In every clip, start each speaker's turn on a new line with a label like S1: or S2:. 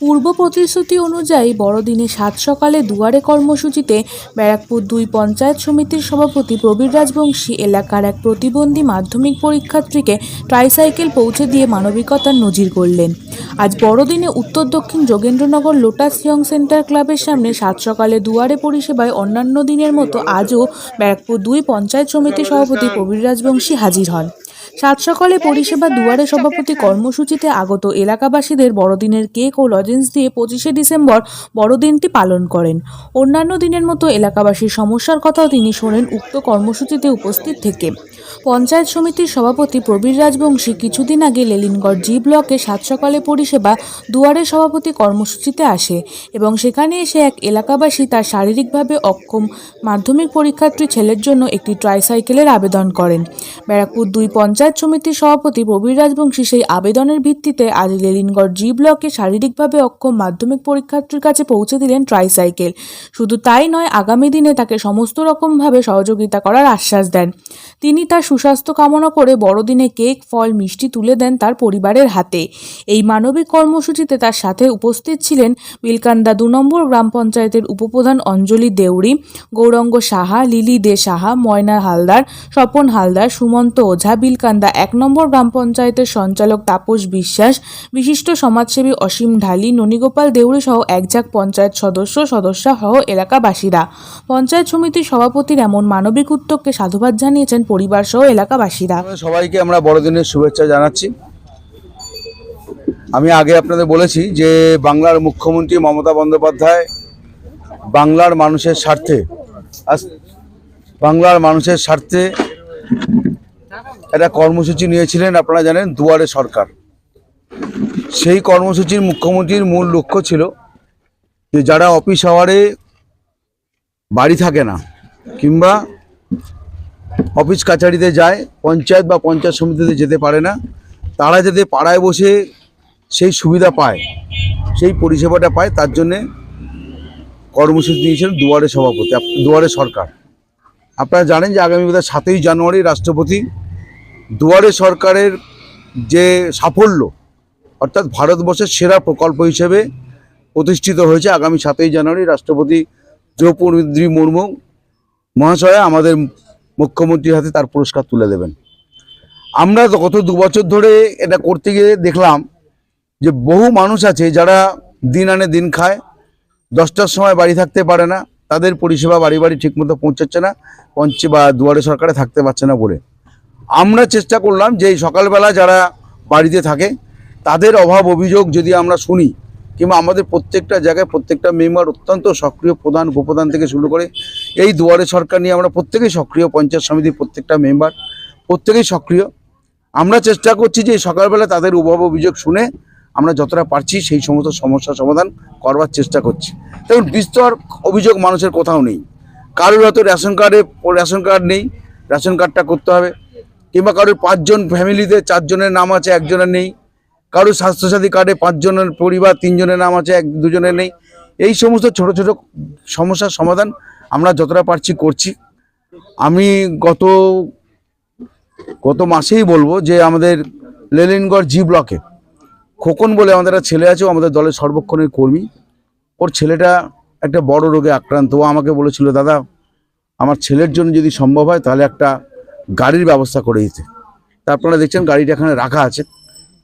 S1: পূর্ব প্রতিশ্রুতি অনুযায়ী বড়দিনে সাত সকালে দুয়ারে কর্মসূচিতে ব্যারাকপুর দুই পঞ্চায়েত সমিতির সভাপতি প্রবীর রাজবংশী এলাকার এক প্রতিবন্ধী মাধ্যমিক পরীক্ষার্থীকে ট্রাইসাইকেল পৌঁছে দিয়ে মানবিকতার নজির করলেন আজ বড়দিনে উত্তর দক্ষিণ যোগেন্দ্রনগর লোটাস ইয়ং সেন্টার ক্লাবের সামনে সাত সকালে দুয়ারে পরিষেবায় অন্যান্য দিনের মতো আজও ব্যারাকপুর দুই পঞ্চায়েত সমিতির সভাপতি প্রবীর রাজবংশী হাজির হন। সাত সকালে পরিষেবা দুয়ারে সভাপতি কর্মসূচিতে আগত এলাকাবাসীদের বড়দিনের কেক ও লজেন্স দিয়ে পঁচিশে ডিসেম্বর বড়দিনটি পালন করেন। অন্যান্য দিনের মতো এলাকাবাসীর সমস্যার কথাও তিনি শোনেন উক্ত কর্মসূচিতে উপস্থিত থেকে। পঞ্চায়েত সমিতির সভাপতি প্রবীর রাজবংশী কিছুদিন আগে লেলিনগড় জি ব্লকে সাত সকালে পরিষেবা দুয়ারে সভাপতি কর্মসূচিতে আসে এবং সেখানে এসে এক এলাকাবাসী তার শারীরিকভাবে অক্ষম মাধ্যমিক পরীক্ষার্থী ছেলের জন্য একটি ট্রাইসাইকেলের আবেদন করেন। ব্যারাকপুর দুই পঞ্চায়েত সমিতির সভাপতি প্রবীর রাজবংশী সেই আবেদনের ভিত্তিতে আজ লেলিনগড় জি ব্লকে শারীরিকভাবে অক্ষম মাধ্যমিক পরীক্ষার্থীর কাছে পৌঁছে দিলেন ট্রাইসাইকেল। শুধু তাই নয়, আগামী দিনে তাকে সমস্ত রকমভাবে সহযোগিতা করার আশ্বাস দেন। তিনি তার সুস্বাস্থ্য কামনা করে বড়দিনে কেক, ফল, মিষ্টি তুলে দেন তার পরিবারের হাতে। এই মানবিক কর্মসূচিতে তার সাথে উপস্থিত ছিলেন বিলকান্দা দু নম্বর গ্রাম পঞ্চায়েতের উপপ্রধান অঞ্জলি দেউরি গৌরঙ্গ সাহা, লিলি দে সাহা ময়না হালদার, স্বপন হালদার, সুমন্ত ওঝা, বিলকান্দা এক নম্বর গ্রাম পঞ্চায়েতের সঞ্চালক তাপস বিশ্বাস, বিশিষ্ট সমাজসেবী অসীম ঢালি, ননীগোপাল দেউরি সহ একঝাক পঞ্চায়েত সদস্য, সদস্যা সহ এলাকাবাসীরা। পঞ্চায়েত সমিতির সভাপতির এমন মানবিক উদ্যোগকে সাধুবাদ জানিয়েছেন পরিবার সহ এলাকাবাসীরা।
S2: সবাইকে আমরা বড়দিনের শুভেচ্ছা জানাচ্ছি। আমি আগে আপনাদের বলেছি যে বাংলার মুখ্যমন্ত্রী মমতা বন্দ্যোপাধ্যায় বাংলার মানুষের স্বার্থে বাংলার মানুষের স্বার্থে একটা কর্মসূচি নিয়েছিলেন আপনারা জানেন দুয়ারে সরকার। সেই কর্মসূচির মুখ্যমন্ত্রীর মূল লক্ষ্য ছিল যে যারা অফিস আওয়ারে বাড়ি থাকে না কিংবা অফিস কাছারিতে যায়, পঞ্চায়েত বা পঞ্চায়েত সমিতিতে যেতে পারে না, তারা যাতে পাড়ায় বসে সেই সুবিধা পায়, সেই পরিষেবাটা পায়, তার জন্যে কর্মসূচি নিয়েছিলেন দুয়ারে সভাপতি, দুয়ারে সরকার। আপনারা জানেন যে আগামী বোধহয় সাতই জানুয়ারি রাষ্ট্রপতি দুয়ারে সরকারের যে সাফল্য, অর্থাৎ ভারতবর্ষের সেরা প্রকল্প হিসেবে প্রতিষ্ঠিত হয়েছে আগামী সাতই জানুয়ারি রাষ্ট্রপতি দ্রৌপদী মুর্মু মহাশয়া আমাদের মুখ্যমন্ত্রীর হাতে তার পুরস্কার তুলে দেবেন। আমরা গত দু বছর ধরে এটা করতে গিয়ে দেখলাম যে বহু মানুষ আছে যারা দিন আনে দিন খায়, দশটার সময় বাড়ি থাকতে পারে না তাদের পরিষেবা বাড়ি বাড়ি ঠিকমতো পৌঁছাচ্ছে না, পঞ্চে বা দুয়ারে সরকারে থাকতে পারছে না বলে। আমরা চেষ্টা করলাম যে সকালবেলা যারা বাড়িতে থাকে, তাদের অভাব অভিযোগ যদি আমরা শুনি, কিংবা আমাদের প্রত্যেকটা জায়গায় প্রত্যেকটা মেম্বার অত্যন্ত সক্রিয় প্রধান উপপ্রধান থেকে শুরু করে, এই দুয়ারে সরকার নিয়ে আমরা প্রত্যেকেই সক্রিয়, পঞ্চায়েত সমিতির প্রত্যেকটা মেম্বার প্রত্যেকেই সক্রিয়। আমরা চেষ্টা করছি যে সকালবেলা তাদের অভাব অভিযোগ শুনে আমরা যতটা পারছি সেই সমস্ত সমস্যার সমাধান করবার চেষ্টা করছি। দেখুন, বিস্তর অভিযোগ মানুষের কোথাও নেই। কারোর হয়তো রেশন কার্ডে রেশন কার্ড নেই, রেশন কার্ডটা করতে হবে। কিংবা কারোর পাঁচজন ফ্যামিলিতে চারজনের নাম আছে, একজনের নেই। কারোর স্বাস্থ্যসাথী কার্ডে পাঁচজনের পরিবার, তিনজনের নাম আছে, এক দুজনের নেই। এই সমস্ত ছোট ছোট সমস্যার সমাধান আমরা যতটা পারছি করছি। আমি গত গত মাসেই বলব যে আমাদের লেলিনগড় জি ব্লকে খোকন বলে আমাদের একটা ছেলে আছে আমাদের দলের সর্বক্ষণের কর্মী। ওর ছেলেটা একটা বড় রোগে আক্রান্ত। ও আমাকে বলেছিল, দাদা, আমার ছেলের জন্য যদি সম্ভব হয়, তাহলে একটা গাড়ির ব্যবস্থা করে দিতে। তা আপনারা দেখছেন গাড়িটা এখানে রাখা আছে।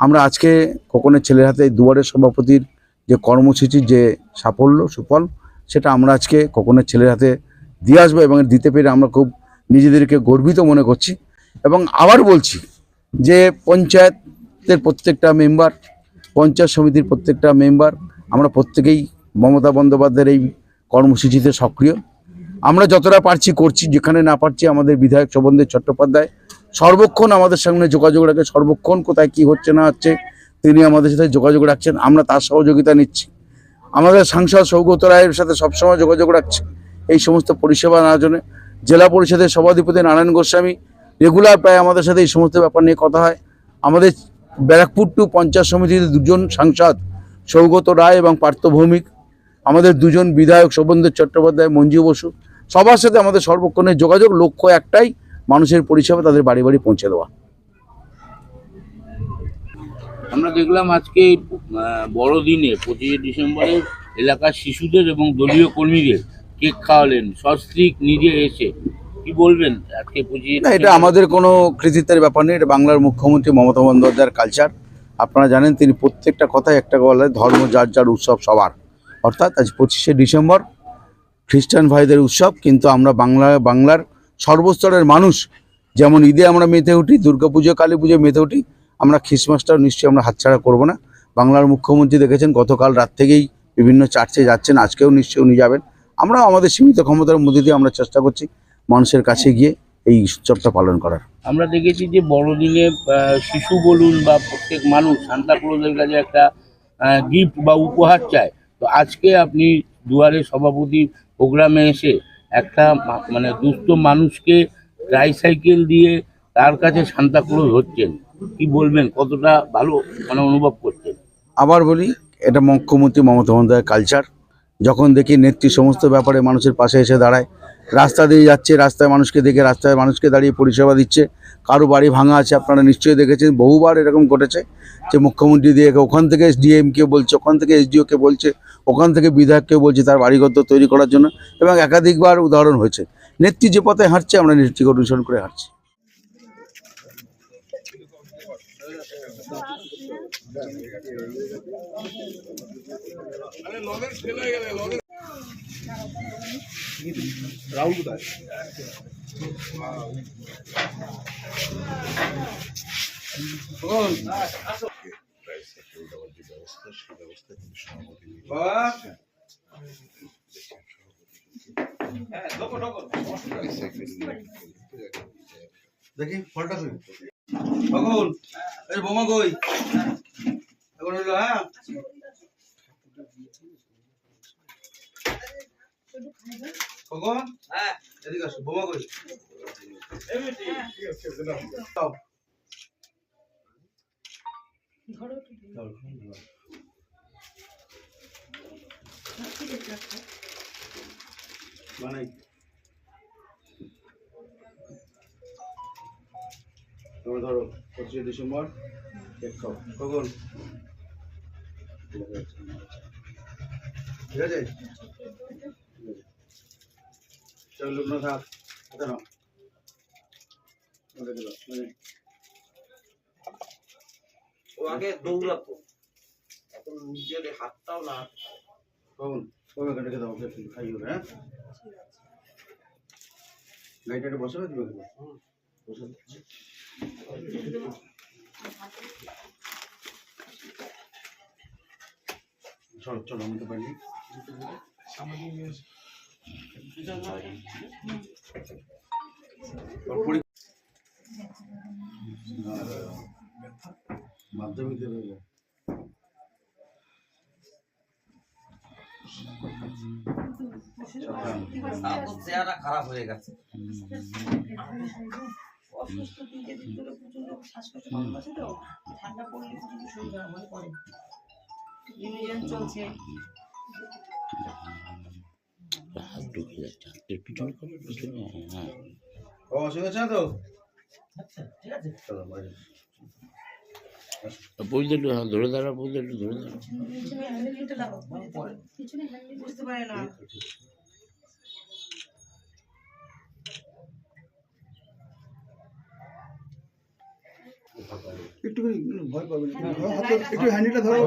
S2: আমরা আজকে খোকনের ছেলের হাতে দুয়ারের সভাপতির যে কর্মসূচির যে সাফল্য, সুফল, সেটা আমরা আজকে খোকনের ছেলের হাতে দিয়ে আসব এবং দিতে পেরে আমরা খুব নিজেদেরকে গর্বিত মনে করছি। এবং আবার বলছি যে, পঞ্চায়েতের প্রত্যেকটা মেম্বার পঞ্চায়েত সমিতির প্রত্যেকটা মেম্বার, আমরা প্রত্যেকেই মমতা বন্দ্যোপাধ্যায়ের এই কর্মসূচিতে সক্রিয়। আমরা যতটা পারছি করছি, যেখানে না পারছি আমাদের বিধায়ক শোভনদেব চট্টোপাধ্যায়, সর্বক্ষণ আমাদের সঙ্গে যোগাযোগ রাখে, সর্বক্ষণ কোথায় কি হচ্ছে না হচ্ছে তিনি আমাদের সাথে যোগাযোগ রাখছেন, আমরা তার সহযোগিতা নিচ্ছি। আমাদের সাংসদ সৌগত রায়ের সাথে সবসময় যোগাযোগ রাখছে, এই সমস্ত পরিষেবা নেওয়ার জন্য জেলা পরিষদের সভাধিপতি নারায়ণ গোস্বামী, রেগুলার প্রায় আমাদের সাথে এই সমস্ত ব্যাপার নিয়ে কথা হয়। আমাদের ব্যারাকপুর টু পঞ্চায়েত সমিতির দুজন সাংসদ সৌগত রায় এবং পার্থ ভৌমিক, আমাদের দুজন বিধায়ক শোভনদেব চট্টোপাধ্যায়, মঞ্জু বসু, সবার সাথে আমাদের সর্বক্ষণের যোগাযোগ, লক্ষ্য একটাই, মানুষের পরিষেবা তাদের বাড়ি বাড়ি পৌঁছে দেওয়া।
S3: আমরা দেখলাম আজকে বড়দিনে, পঁচিশে ডিসেম্বরে এলাকার শিশুদের এবং দলীয় কর্মীদের কেক খাওয়ালেন। সস্ত্রীক নিজে এসে কি বলবেন? আজকে
S2: না এটা আমাদের কোনো কৃতিত্বের ব্যাপার নেই এটা বাংলার মুখ্যমন্ত্রী মমতা বন্দ্যোপাধ্যায়ের কালচার আপনারা জানেন তিনি প্রত্যেকটা কথায় একটা বলে ধর্ম যার যার উৎসব সবার। অর্থাৎ আজ পঁচিশে ডিসেম্বর খ্রিস্টান ভাইদের উৎসব কিন্তু আমরা বাংলা বাংলার সর্বস্তরের মানুষ যেমন ঈদে আমরা মেতে উঠি দুর্গাপুজো কালী পুজো মেতে উঠি আমরা খ্রিসমাসটাও নিশ্চয়ই আমরা হাতছাড়া করব না। বাংলার মুখ্যমন্ত্রী দেখেছেন গতকাল রাত থেকেই বিভিন্ন চার্চে যাচ্ছেন আজকেও নিশ্চয়ই উনি যাবেন। আমরাও আমাদের সীমিত ক্ষমতার মধ্যে দিয়ে আমরা চেষ্টা করছি। মানুষের কাছে গিয়ে এই উৎসবটা পালন করার।
S3: আমরা দেখেছি যে বড়দিনে শিশু বলুন বা প্রত্যেক মানুষ সান্তাক্লোজের কাছে একটা গিফট বা উপহার চায়। তো আজকে আপনি দুয়ারে সভাপতি প্রোগ্রামে এসে একটা মানে দুস্থ মানুষকে ট্রাইসাইকেল দিয়ে তার কাছে সান্তাক্লোজ হচ্ছেন। কি বলবেন? কতটা ভালো মানে অনুভব করছেন?
S2: আবার বলি এটা মুখ্যমন্ত্রী মমতা বন্দ্যোপাধ্যায়ের কালচার যখন দেখি নেত্রী সমস্ত ব্যাপারে মানুষের পাশে এসে দাঁড়ায় রাস্তা দিয়ে যাচ্ছে, রাস্তায় মানুষকে দেখে, রাস্তায় মানুষকে দাঁড়িয়ে পরিষেবা দিচ্ছে। কারও বাড়ি ভাঙা আছে, আপনারা নিশ্চয়ই দেখেছেন, বহুবার এরকম ঘটেছে যে মুখ্যমন্ত্রী দিয়ে ওখান থেকে ডিএমকে বলছে, ওখান থেকে এসডিওকে বলছে, ওখান থেকে বিধায়ককে বলছে তার বাড়িঘর তৈরি করার জন্য এবং একাধিকবার উদাহরণ হয়েছে। নেত্রী যে পথে হাঁটছে, আমরা নেত্রীকে অনুসরণ করে হাঁটছি। দেখি ফলটা কই কখন এই বোমা কই? এখন হ্যাঁ? হ্যাঁ। এদিকে আসো বোমা কই বানাই তোমরা ধরো পঁচিশে ডিসেম্বর কেক খাও। কখন ঠিক আছে। মানে
S4: ও আগে দৌড়াতো এখন নিজের না
S2: কখন কবে কেটে খেতে হবে হ্যাঁ গাড়িটা বসাবে তুমি ওখানে? বসে দিচ্ছি। চল চল, আমি তো পারি মাধ্যমিক
S4: চেহারা খারাপ হয়ে গেছে।
S5: অসুস্থ আছে তো? ঠান্ডা পড়লে চলছে।
S2: ও অসুবিধা আছে না তো?
S4: আচ্ছা ঠিক আছে।
S2: চলো বাইরে।
S3: বুঝতে একটু হ্যাঁ, ধরে দাঁড়া বুঝতে একটু ধরে দাঁড়া।
S5: পিছনে পিছনে হ্যান্ডেল বুঝতে পারে না।
S6: একটুখানি ভয় পাবেন একটু হ্যান্ডেলটা ধরো।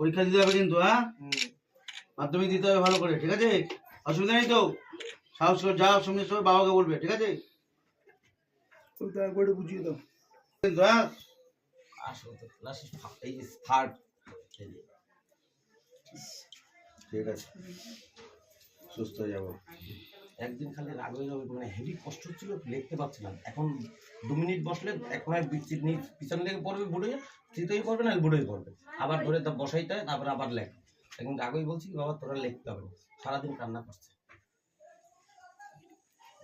S2: পরীক্ষা দিতে হবে কিন্তু হ্যাঁ? মাধ্যমিক দিতে হবে ভালো করে ঠিক আছে? অসুবিধা নেই তো? সাহস করে যাও সঙ্গে সঙ্গে বাবাকে বলবে ঠিক আছে?
S6: ওই তারপরে বুঝিয়ে দাও।
S2: কিন্তু হ্যাঁ
S4: আসলে তো ক্লাস এই থার্ড
S2: ঠিক আছে। সুস্থ হয়ে যাব।
S4: একদিন খালি রাগ হয়ে যাবে মানে হেভি কষ্ট হচ্ছিল লিখতে পারছিলাম এখন দু মিনিট বসলে এক মাস পিছন থেকে পড়বে বুড়ে চিতই পড়বে না বুড়োই পড়বে। আবার ধরে তা বসাইতে হয় তারপর আবার লেখ। এখন আগেই বলছি বাবা তোরা লিখতে হবে। সারাদিন কান্না করছে।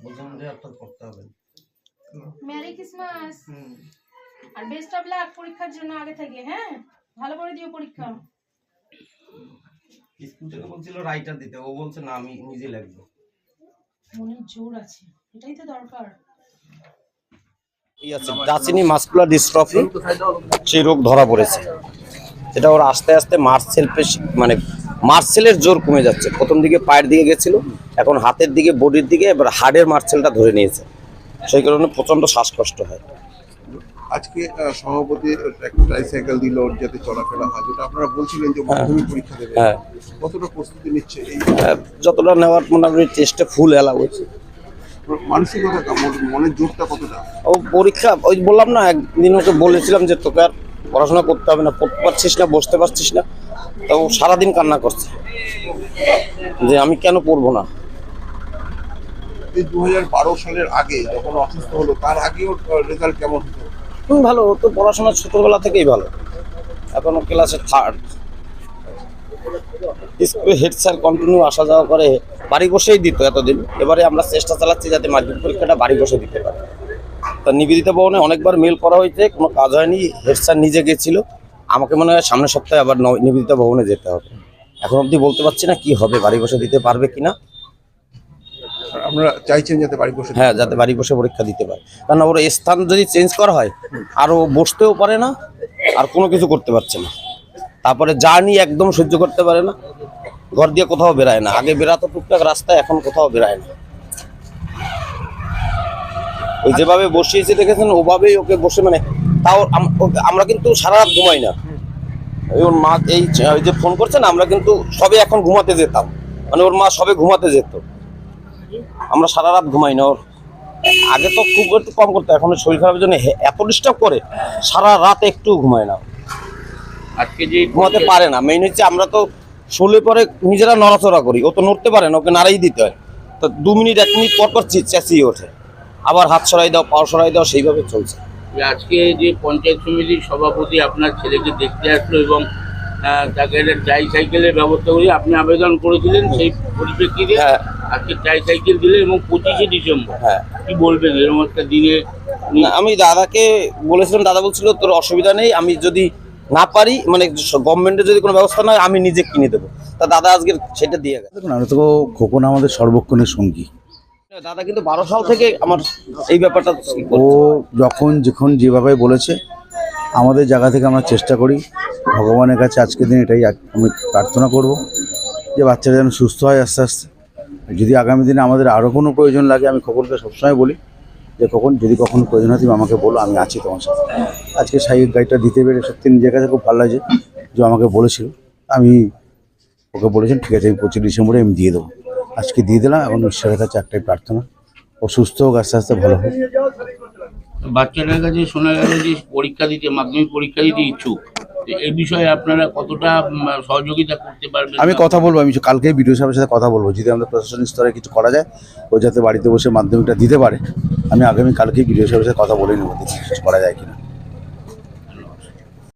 S4: বলছিলাম যে অর্থাৎ করতে হবে
S7: মেরি ক্রিসমাস আর বেস্ট অফ লাক পরীক্ষার জন্য আগে থেকে হ্যাঁ? ভালো করে দিও পরীক্ষা।
S4: স্কুল থেকে বলছিল রাইটার দিতে ও বলছে না আমি নিজে লিখব।
S7: মনে জোর আছে এটাই তো দরকার।
S4: ডাচিনি মাস্কুলার ডিস্ট্রফি সেই রোগ ধরা পড়েছে। সেটা ওর আস্তে আস্তে মার্সেল পেশি মানে মার্সেলের জোর কমে যাচ্ছে। প্রথম দিকে পায়ের দিকে গেছিল এখন হাতের দিকে বডির দিকে এবার হাড়ের মার্সেলটা ধরে নিয়েছে। সেই কারণে প্রচণ্ড শ্বাসকষ্ট হয়।
S8: আজকে সভাপতি ট্রাইসাইকেল দিল ওর যাতে চলাফেরা হয় যেটা আপনারা বলছিলেন যে মাধ্যমিক পরীক্ষা দেবে।
S4: হ্যাঁ।
S8: কতটা প্রস্তুতি নিচ্ছে এই?
S4: আহ, যতটা নেওয়ার মোটামুটি ফুল হয়েছে।
S8: মানসিকতা মনের জোরটা কতটা?
S4: ও পরীক্ষা ওই বললাম না একদিন ওকে বলেছিলাম যে তোকে আর পড়াশোনা করতে হবে না পড়তে পারছিস না বসতে পারছিস না তো সারাদিন কান্না করছে। যে আমি কেন পড়ব না?
S8: এই দু সালের আগে যখন অসুস্থ হলো তার আগেও রেজাল্ট কেমন হতো?
S4: ভালো ও তো পড়াশোনা ছোটবেলা থেকেই ভালো। এখনও ক্লাসে থার্ড স্কুলে হেড স্যার কন্টিনিউ আসা যাওয়া করে বাড়ি বসেই দিত এতদিন। এবারে আমরা চেষ্টা চালাচ্ছি যাতে মাধ্যমিক পরীক্ষাটা বাড়ি বসে দিতে পারে। তা নিবেদিতা ভবনে অনেকবার মেল করা হয়েছে কোনো কাজ হয়নি হেড স্যার নিজে গেছিল। আমাকে মনে হয় সামনের সপ্তাহে আবার নিবেদিতা ভবনে যেতে হবে। এখন অবধি বলতে পারছি না কি হবে বাড়ি বসে দিতে পারবে কিনা।
S8: আর আপনারা চাইছেন যাতে বাড়ি বসে
S4: হ্যাঁ যাতে বাড়ি বসে পরীক্ষা দিতে পারে। কারণ ওর স্থান যদি চেঞ্জ করা হয় আর ও বসতেও পারে না আর কোনো কিছু করতে পারছে না। তারপরে জার্নি একদম সহ্য করতে পারে না। ঘর দিয়ে কোথাও বেরায় না। আগে বেরাতো টুকটাক রাস্তায় এখন কোথাও বেরায় না। যেভাবে বসিয়েছে দেখেছেন? ওভাবেই ওকে বসে মানে তাও আমরা কিন্তু সারা রাত ঘুমাই না। ওর মা এই যে- ফোন করছেন আমরা কিন্তু সবে এখন ঘুমাতে যেতাম। মানে ওর মা সবে ঘুমাতে যেত। আমরা সারা রাত ঘুমাই না ওর। আগে তো খুব একটু কম করতো এখন শরীর খারাপের জন্য এত ডিস্টার্ব করে সারা রাত একটু ঘুমায় না।
S3: আজকে যে
S4: ঘুমাতে পারে না। মেইন হচ্ছে আমরা তো শুলে পরে নিজেরা নড়াচড়া করি। ও তো নড়তে পারে না ওকে নাড়াই দিতে হয়। তো দু মিনিট এক মিনিট পর পর চেঁচিয়ে ওঠে। আবার হাত সরাই দাও পাও সরাই দাও সেইভাবে চলছে।
S3: যে আজকে যে পঞ্চায়েত সমিতির সভাপতি আপনার ছেলেকে দেখতে আসলো এবং তাকে ট্রাই সাইকেলের ব্যবস্থা করে আপনি আবেদন করেছিলেন সেই পরিপ্রেক্ষিতে
S4: হ্যাঁ।
S3: আজকে ট্রাই সাইকেল দিলেন এবং পঁচিশে ডিসেম্বর।
S4: হ্যাঁ।
S3: কি বলবেন এরকম একটা দিনে?
S4: আমি দাদাকে বলেছিলাম দাদা বলছিল তোর অসুবিধা নেই আমি যদি না পারি মানে গভর্নমেন্টের যদি কোনো ব্যবস্থা না হয় আমি নিজে কিনে দেবো। তা দাদা আজকে সেটা দিয়ে গেছে।
S2: দেখুন আমরা তো খোকন আমাদের সর্বক্ষণের সঙ্গী।
S4: দাদা কিন্তু বারো সাল থেকে আমার এই ব্যাপারটা
S2: ও যখন যখন যেভাবে বলেছে আমাদের জায়গা থেকে আমরা চেষ্টা করি ভগবানের কাছে আজকের দিন এটাই আমি প্রার্থনা করব যে বাচ্চারা যেন সুস্থ হয় আস্তে আস্তে। যদি আগামী দিনে আমাদের আরও কোনো প্রয়োজন লাগে আমি খোকনকে সবসময় বলি যে কখন যদি কখনো প্রয়োজন হয় তুমি আমাকে বলো আমি আছি তোমার সাথে। আজকে সাইকেল গাড়িটা দিতে পেরে সত্যি নিজের কাছে খুব ভালো লাগছে যে আমাকে বলেছিল। আমি ওকে বলেছেন ঠিক আছে আমি পঁচিশ ডিসেম্বরে আমি দিয়ে দেবো। আজকে দিয়ে দিলাম এবং ঈশ্বরের কাছে একটাই প্রার্থনা। ও সুস্থ হোক আস্তে আস্তে ভালো হোক।
S3: বাচ্চাটার কাছে শোনা গেল যে পরীক্ষা দিতে মাধ্যমিক পরীক্ষা দিতে ইচ্ছুক। এই বিষয়ে আপনারা কতটা সহযোগিতা করতে পারবেন?
S2: আমি কথা বলব আমি কালকেই বিডিও সাহেবের সাথে কথা বলব। যদি আমাদের প্রশাসনিক স্তরে কিছু করা যায় ও যাতে বাড়িতে বসে মাধ্যমিকটা দিতে পারে আমি আগামী কালকেই বিডিও সাহেবের সাথে কথা বলে নেব কিছু করা যায় কিনা।